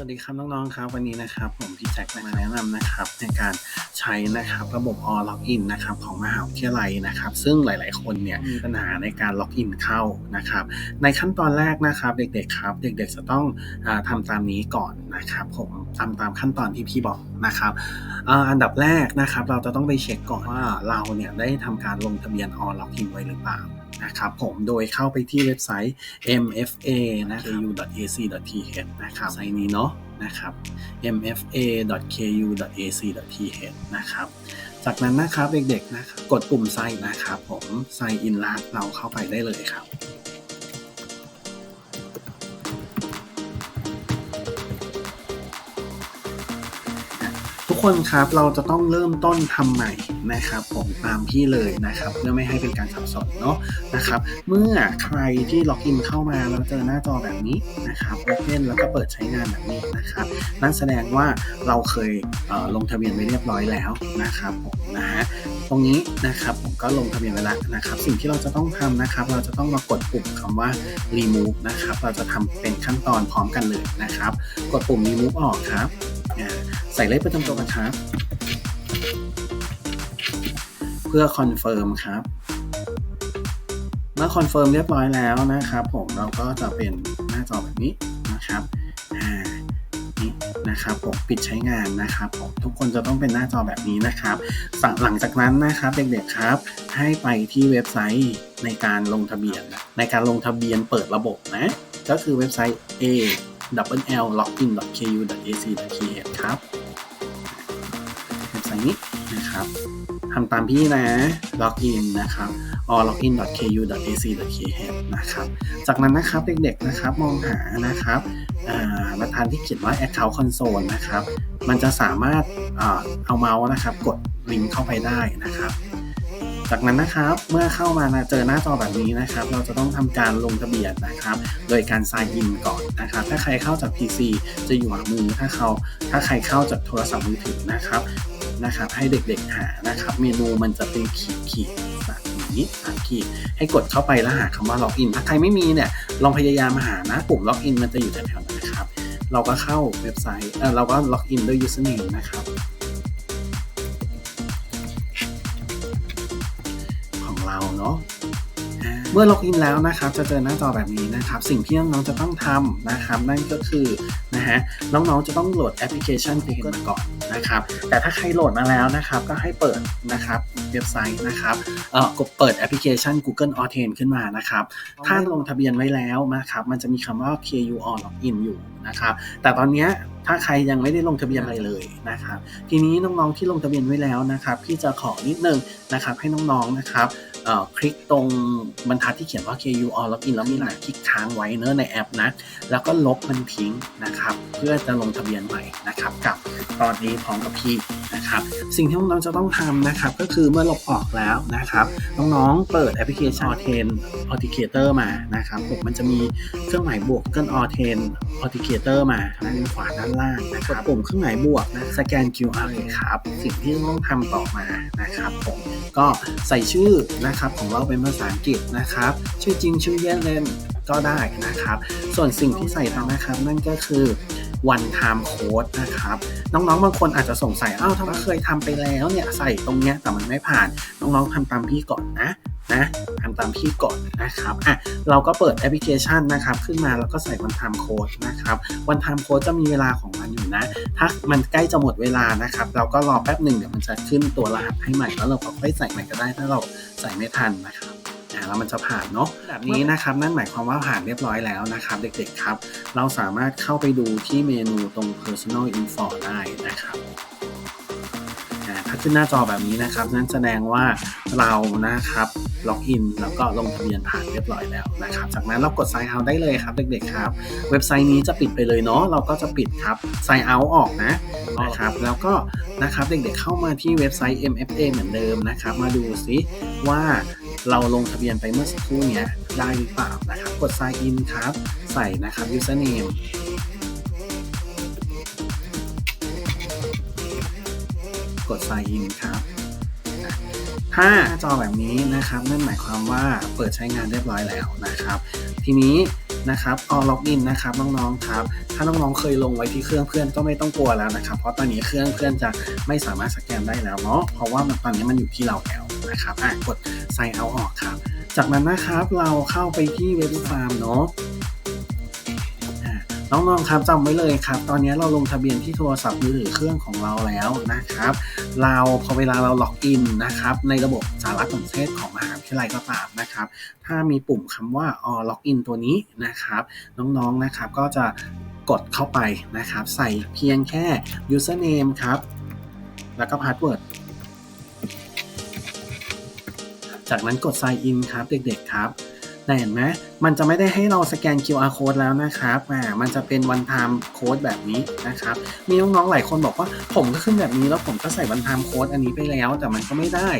สวัสดีครับน้องๆครับวันนี้นะครับผมพี่แจ็คมาแนะนำนะครับในการใช้นะครับระบบออล็อกอินนะครับของมหาวิทยาลัยนะครับ ซึ่งหลายๆคนเนี่ยมีปัญหาในการล็อกอินเข้านะครับ ในขั้นตอนแรกนะครับเด็กๆครับ เด็กๆจะต้องอาทำตามนี้ก่อนนะครับ ผมตามตามขั้นตอนที่พี่บอกนะครับอ่าอันดับแรกนะครับ เราจะต้องไปเช็คก่อนว่าเราเนี่ยได้ทำการลงทะเบียนออล็อกอินไว้หรือเปล่า นะครับผมโดยเข้าไปที่เว็บไซต์ mfa นะ ku.ac.th นะครับไซต์นี้เนาะนะครับ mfa.ku.ac.th นะครับ จากนั้นนะครับเด็กๆนะครับกดปุ่มไซน์นะครับผมไซน์อินแล้วเราเข้าไปได้เลยครับ กคนครับเราจะต้องเริ่มต้นทำใหม่นะครับผมตามพี่เลยนะครับเพื่อไม่ให้เป็นการสับสนเนาะนะครับเมื่อใครที่ล็อกอินเข้ามาแล้วเจอหน้าจอแบบนี้นะครับโอเพนแล้วก็เปิดใช้งานแบบนี้นะครับนั่นแสดงว่าเราเคยเลงทะเบียนไว้เรียบร้อยแล้วนะครับผมนะฮะตรงนี้นะครับผมก็ลงทะเบียนไว้แล้วนะครับ สิ่งที่เราจะต้องทำนะครับ เราจะต้องมากดปุ่มคำว่า remove นะครับ เราจะทำเป็นขั้นตอนพร้อมกันเลยนะครับ กดปุ่ม remove ออกครับ ใส่เลขประจำตัวกันครับ เพื่อคอนเฟิร์มครับ เมื่อคอนเฟิร์มเรียบร้อยแล้วนะครับ ผมเราก็จะเป็นหน้าจอแบบนี้นะครับอ่านี่นะครับผมปิดใช้งานนะครับผมทุกคนจะต้องเป็นหน้าจอแบบนี้นะครับ หลังจากนั้นนะครับเด็กๆครับ ให้ไปที่เว็บไซต์ในการลงทะเบียน ในการลงทะเบียนเปิดระบบนะ ก็คือเว็บไซต์ a l login ku ac th ครับเว็บไซต์นี้นะครับทำตามพี่นะล็อกอินนะครับ or login ku ac th นะครับ จากนั้นนะครับเด็กๆนะครับมองหานะครับประธานที่เขียนว่า account console นะครับ มันจะสามารถอเอาเมาส์นะครับ กดลิงก์เข้าไปได้นะครับ จากนั้นนะครับเมื่อเข้ามานะเจอหน้าจอแบบนี้นะครับ เราจะต้องทำการลงทะเบียนนะครับ โดยการ sign in ก่อนนะครับ ถ้าใครเข้าจาก PC จะอยู่ขวามือถ้าเขาถ้าใครเข้าจากโทรศัพท์มือถือนะครับนะครับให้เด็กๆหานะครับ เมนูมันจะเป็นขีดขีดๆแบบนี้สามขีดให้กดเข้าไปแล้วหาคำว่า login ถ้าใครไม่มีเนี่ยลองพยายามหานะปุ่ม login มันจะอยู่แถวๆนั้นนะครับ เราก็เข้าเว็บไซต์เออเราก็ login ด้วย username นะครับ เนาะเมื่อล็อกอินแล้วนะครับจะเจอหน้าจอแบบนี้นะครับ สิ่งที่น้องๆจะต้องทำนะครับนั่นก็คือนะฮะน้องๆจะต้องโหลดแอปพลิเคชัน Google มาก่อนนะครับ แต่ถ้าใครโหลดมาแล้วนะครับก็ให้เปิดนะครับเว็บไซต์นะครับเอ่อกดเปิดแอปพลิเคชัน Google Authent ขึ้นมานะครับ ถ้าลงทะเบียนไว้แล้วนะครับมันจะมีคำว่า KU on login อยู่นะครับ แต่ตอนนี้ ถ้าใครยังไม่ได้ลงทะเบียนอะไรเลยนะครับทีนี้น้องๆที่ลงทะเบียนไว้แล้วนะครับพี่จะขอนิดนึงนะครับให้น้องๆนะครับคลิกตรงบรรทัดที่เขียนว่า KU on login แล้วมีหน้าคลิกค้างไว้เนอะในแอปนะ แล้วก็ลบมันทิ้งนะครับ เพื่อจะลงทะเบียนใหม่นะครับ กับตอนนี้พร้อมกับพี่ นะครับ สิ่งที่น้องๆจะต้องทำนะครับ ก็คือเมื่อลบออกแล้วนะครับ น้องๆ เปิดแอปพลิเคชัน Authent Authenticator มานะครับผมมันจะมีเครื่องหมายบวก Google Authent Authenticator มาด้านขวาด้านล่างนะครับปุ่มเครื่องหมายบวกนะสแกน QR ครับ สิ่งที่ต้องทำต่อมานะครับผมก็ใส่ชื่อนะครับของเราเป็นภาษาอังกฤษนะครับ ชื่อจริงชื่อเล่นก็ได้นะครับ ส่วนสิ่งที่ใส่ทำนะครับ นั่นก็คือ one time code นะครับ น้องๆ บางคนอาจจะสงสัย อ้าวทำไมเคยทำไปแล้วเนี่ยใส่ตรงเนี้ยแต่มันไม่ผ่าน น้องๆทำตามพี่ก่อนนะนะทำตามพี่ก่อนนะครับอะเราก็เปิดแอปพลิเคชันนะครับ ขึ้นมาแล้วก็ใส่ one time code นะครับ one time code จะมีเวลาของมันอยู่นะ ถ้ามันใกล้จะหมดเวลานะครับ เราก็รอแป๊บหนึ่งเดี๋ยวมันจะขึ้นตัวรหัสให้ใหม่แล้วเราก็ค่อยใส่ใหม่ก็ได้ถ้าเราใส่ไม่ทันนะครับาแล้วมันจะผ่านเนาะแบบนี้นะครับนั่นหมายความว่าผ่านเรียบร้อยแล้วนะครับ เด็กๆครับ เราสามารถเข้าไปดูที่เมนูตรง personal info ได้นะครับอ่าถ้าขึ้นหน้าจอแบบนี้นะครับ นั่นแสดงว่าเรานะครับล็อกอินแล้วก็ลงทะเบียนผ่านเรียบร้อยแล้วนะครับ จากนั้นเรากด sign out ได้เลยครับ เด็กๆครับ เว็บไซต์นี้จะปิดไปเลยเนาะเราก็จะปิดครับ sign out ออกนะนะครับ แล้วก็นะครับเด็กๆเข้ามาที่เว็บไซต์ MFA เหมือนเดิมนะครับ มาดูซิว่า เราลงทะเบียนไปเมื่อสักครู่เนี้ยได้หรือเปล่านะครับ กด sign in ครับ ใส่นะครับ username กด sign in ครับถ้าจอแบบนี้นะครับนั่นหมายความว่าเปิดใช้งานเรียบร้อยแล้วนะครับ ทีนี้นะครับออล็อกอินนะครับน้องๆครับ ถ้าน้องๆเคยลงไว้ที่เครื่องเพื่อนก็ไม่ต้องกลัวแล้วนะครับ เพราะตอนนี้เครื่องเพื่อนจะไม่สามารถสแกนได้แล้วเนาะเพราะว่าตอนนี้มันอยู่ที่เราแล้ว นะครับอะกด sign out ออกครับ จากนั้นนะครับเราเข้าไปที่เว็บฟาร์มเนาะอะน้องๆ ครับจำไว้เลยครับ ตอนนี้เราลงทะเบียนที่โทรศัพท์มือถือเครื่องของเราแล้วนะครับ เราพอเวลาเราล็อกอินนะครับ ในระบบสารสนเทศของมหาวิทยาลัยก็ตามนะครับ ถ้ามีปุ่มคำว่าออล็อกอินตัวนี้นะครับ น้องๆ นะครับก็จะกดเข้าไปนะครับ ใส่เพียงแค่ username ครับ แล้วก็ password จากนั้นกด sign in ครับเด็กๆครับแต่เห็นไหมมันจะไม่ได้ให้เราสแกน QR code แล้วนะครับอ่ามันจะเป็น one time code แบบนี้นะครับ มีน้องๆหลายคนบอกว่าผมก็ขึ้นแบบนี้แล้วผมก็ใส่ one time code อันนี้ไปแล้ว แต่มันก็ไม่ได้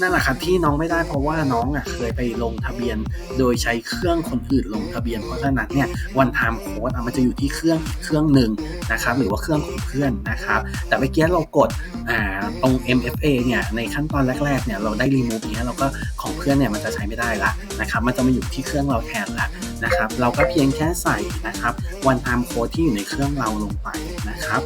นั่นแหละครับที่น้องไม่ได้เพราะว่าน้องอะเคยไปลงทะเบียน โดยใช้เครื่องคนอื่นลงทะเบียน เพราะฉะนั้นเนี่ยวันไทม์โค้ดมันจะอยู่ที่เครื่องเครื่องหนึ่งนะครับหรือว่าเครื่องของเพื่อนนะครับ แต่เมื่อกี้เรากดอ่าตรง MFA เนี่ยในขั้นตอนแรกๆเนี่ยเราได้รีมูฟเนี้ยเราก็ของเพื่อนเนี่ยมันจะใช้ไม่ได้ละนะครับมันจะมาอยู่ที่เครื่องเราแทนละนะครับเราก็เพียงแค่ใส่นะครับวันไทม์โค้ดที่อยู่ในเครื่องเราลงไปนะครับ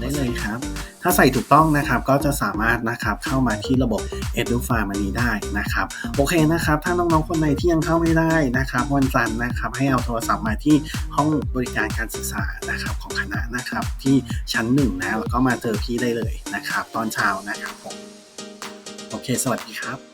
ได้เลยครับ ถ้าใส่ถูกต้องนะครับก็จะสามารถนะครับเข้ามาที่ระบบ e d u f a r m อันนี้ได้นะครับโอเคนะครับ ถ้าน้องๆคนไหนที่ยังเข้าไม่ได้นะครับวันจันทร์นะครับให้เอาโทรศัพท์มาที่ห้องบริการการศึกษานะครับของคณะนะครับที่ชั้นหนึ่งนะแล้วก็มาเจอพี่ได้เลยนะครับ ตอนเช้านะครับผมโอเค สวัสดีครับ